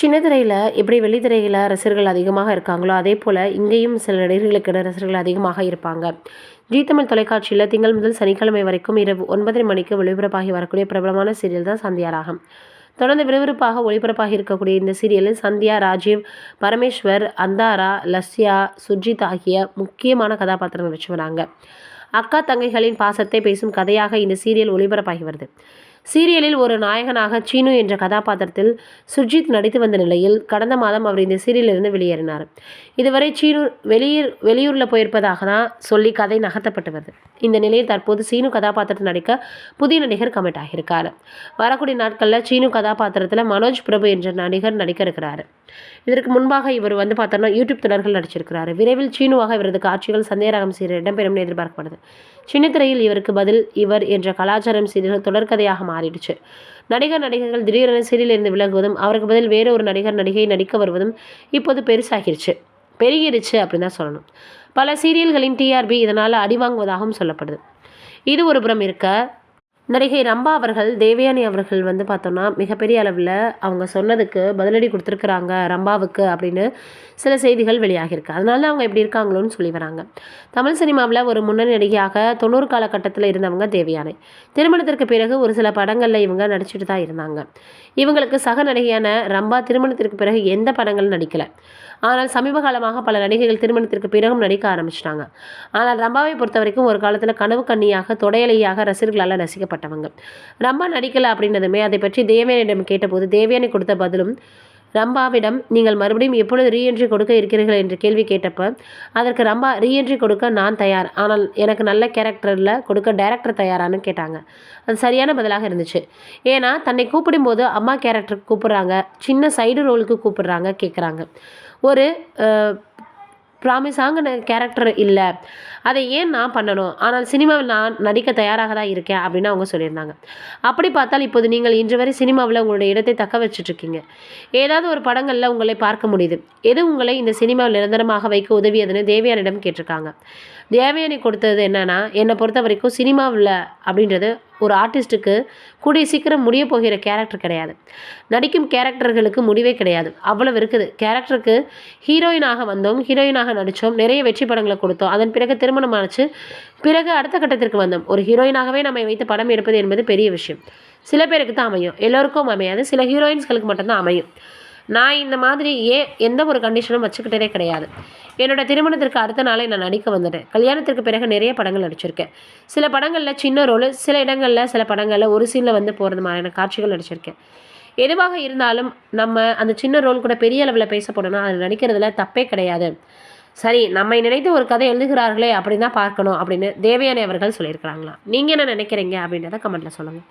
சின்ன திரையில் எப்படி வெள்ளித்திரையில் ரசிகர்கள் அதிகமாக இருக்காங்களோ அதே போல் இங்கேயும் சில நடிகர்களுக்கு ரசிகர்கள் அதிகமாக இருப்பாங்க. ஜீ தமிழ் தொலைக்காட்சியில் திங்கள் முதல் சனிக்கிழமை வரைக்கும் இரவு ஒன்பதரை மணிக்கு ஒளிபரப்பாகி வரக்கூடிய பிரபலமான சீரியல் தான் சந்தியா ராகம். தொடர்ந்து விறுவிறுப்பாக ஒளிபரப்பாக இருக்கக்கூடிய இந்த சீரியலில் சந்தியா ராஜீவ் பரமேஸ்வர் அந்தாரா லஸ்யா சுஜித் ஆகிய முக்கியமான கதாபாத்திரங்கள் வச்சு வராங்க அக்கா தங்கைகளின் பாசத்தை பேசும் கதையாக இந்த சீரியல் ஒளிபரப்பாகி வருது. சீரியலில் ஒரு நாயகனாக சீனு என்ற கதாபாத்திரத்தில் சுர்ஜித் நடித்து வந்த நிலையில் கடந்த மாதம் அவர் இந்த சீரியலிருந்து வெளியேறினார். இதுவரை சீனு வெளியூர் வெளியூரில் போயிருப்பதாக தான் சொல்லி கதை நகர்த்தப்பட்டு வருது இந்த நிலையில் தற்போது சீனு கதாபாத்திரத்தில் நடிக்க புதிய நடிகர் கமிட் ஆகியிருக்கார். வரக்கூடிய நாட்களில் சீனு கதாபாத்திரத்தில் மனோஜ் பிரபு என்ற நடிகர் நடிக்க இருக்கிறார் இதற்கு முன்பாக இவர் வந்து பார்த்தோம்னா யூடியூப் தொடர்கள் நடிச்சிருக்கிறார். விரைவில் சீனுவாக இவரது காட்சிகள் சந்தேகரகம் சீரியல் இடம்பெறும் எதிர்பார்க்கப்படுது. சின்னத்திரையில் இவருக்கு பதில் இவர் என்ற கலாச்சாரம் சீரியல் தொடர்கதையாக மாறிடுச்சு. நடிகர் நடிகர்கள் திடீரென சீரியலிருந்து விலகுவதும் அவருக்கு பதில் வேறு ஒரு நடிகர் நடிகை நடிக்க வருவதும் இப்போது பெருசாகிருச்சு. பெருகிருச்சு அப்படின்னு தான் சொல்லணும். பல சீரியல்களின் டிஆர்பி இதனால் அடி வாங்குவதாகவும் சொல்லப்படுது. இது ஒரு புறம் இருக்க நடிகை ரம்பா அவர்கள் தேவயானி அவர்கள் வந்து பார்த்தோன்னா மிகப்பெரிய அளவில் அவங்க சொன்னதுக்கு பதிலடி கொடுத்துருக்குறாங்க ரம்பாவுக்கு அப்படின்னு சில செய்திகள் வெளியாகிருக்கு அதனால அவங்க எப்படி இருக்காங்களோன்னு சொல்லி வராங்க. தமிழ் சினிமாவில் ஒரு முன்னணி நடிகையாக தொண்ணூறு காலகட்டத்தில் இருந்தவங்க தேவயானை. திருமணத்திற்கு பிறகு ஒரு சில படங்களில் இவங்க நடிச்சுட்டு தான் இருந்தாங்க. இவங்களுக்கு சக நடிகையான ரம்பா திருமணத்திற்கு பிறகு எந்த படங்களும் நடிக்கலை. ஆனால் சமீப காலமாக பல நடிகைகள் திருமணத்திற்கு பிறகும் நடிக்க ஆரம்பிச்சிட்டாங்க. ஆனால் ரம்பாவை பொறுத்த வரைக்கும் ஒரு காலத்தில் கனவு கண்ணியாக தொடையலையாக ரசிகர்களால் ரசிக்கப்பட்டவங்க. ரம்பா நடிக்கலை அப்படின்னதுமே அதை பற்றி தேவயானியிடம் கேட்டபோது தேவியானி கொடுத்த பதிலும் ரம்பாவிடம் நீங்கள் மறுபடியும் எப்பொழுது ரீஎன்ட்ரி கொடுக்க இருக்கிறீர்கள் என்று கேள்வி கேட்டப்ப அதற்கு ரம்பா ரீஎன்ட்ரி கொடுக்க நான் தயார். ஆனால் எனக்கு நல்ல கேரக்டரில் கொடுக்க டைரக்டர் தயாரானு கேட்டாங்க. அது சரியான பதிலாக இருந்துச்சு. ஏன்னா தன்னை கூப்பிடும்போது அம்மா கேரக்டருக்கு கூப்பிட்றாங்க சின்ன சைடு ரோலுக்கு கூப்பிட்றாங்க கேட்குறாங்க ஒரு ப்ராமிஸாங்க கேரக்டர் இல்லை. அதை ஏன் நான் பண்ணணும்? ஆனால் சினிமாவில் நான் நடிக்க தயாராக தான் இருக்கேன் அப்படின்னு அவங்க சொல்லியிருந்தாங்க. அப்படி பார்த்தால் இப்போது நீங்கள் இன்று வரை சினிமாவில் உங்களுடைய இடத்தை தக்க வச்சுட்ருக்கீங்க ஏதாவது ஒரு படங்களில் உங்களை பார்க்க முடியுது. எது உங்களை இந்த சினிமாவில் நிரந்தரமாக வைக்க உதவியதுன்னு தேவியானிடம் கேட்டிருக்காங்க. தேவயானி கொடுத்தது என்னென்னா என்னை பொறுத்த வரைக்கும் சினிமாவில் அப்படின்றது ஒரு ஆர்டிஸ்ட்டுக்கு கூடிய சீக்கிரம் முடிய போகிற கேரக்டர் கிடையாது. நடிக்கும் கேரக்டர்களுக்கு முடிவே கிடையாது. அவ்வளவு இருக்குது. கேரக்டருக்கு ஹீரோயினாக வந்தோம் ஹீரோயினாக நடித்தோம் நிறைய வெற்றி படங்களை கொடுத்தோம். அதன் பிறகு திருமணம் ஆச்சு. பிறகு அடுத்த கட்டத்திற்கு வந்தோம். ஒரு ஹீரோயினாகவே நம்ம வைத்து படம் எடுப்பது என்பது பெரிய விஷயம். சில பேருக்கு தான் அமையும். எல்லோருக்கும் அமையாது. சில ஹீரோயின்ஸ்களுக்கு மட்டும்தான் அமையும். நான் இந்த மாதிரி ஏன் எந்த ஒரு கண்டிஷனும் வச்சுக்கிட்டதே கிடையாது. என்னோடய திருமணத்திற்கு அடுத்த நாளே நான் நடிக்க வந்துட்டேன். கல்யாணத்திற்கு பிறகு நிறைய படங்கள் நடிச்சிருக்கேன். சில படங்களில் சின்ன ரோல் சில இடங்களில் சில படங்களில் ஒரு சீனில் வந்து போகிறது மாதிரியான காட்சிகள் நடிச்சிருக்கேன். எதுவாக இருந்தாலும் நம்ம அந்த சின்ன ரோல் கூட பெரிய அளவில் பேச போனோம்னா அதில் நடிக்கிறதுல தப்பே கிடையாது. சரி நம்மை நினைத்து ஒரு கதை எழுதுகிறார்களே அப்படின்னு தான் பார்க்கணும் அப்படின்னு தேவயானி அவர்கள் சொல்லியிருக்கிறாங்களா நீங்கள் என்ன நினைக்கிறீங்க அப்படின்றத கமெண்ட்டில் சொல்லுங்கள்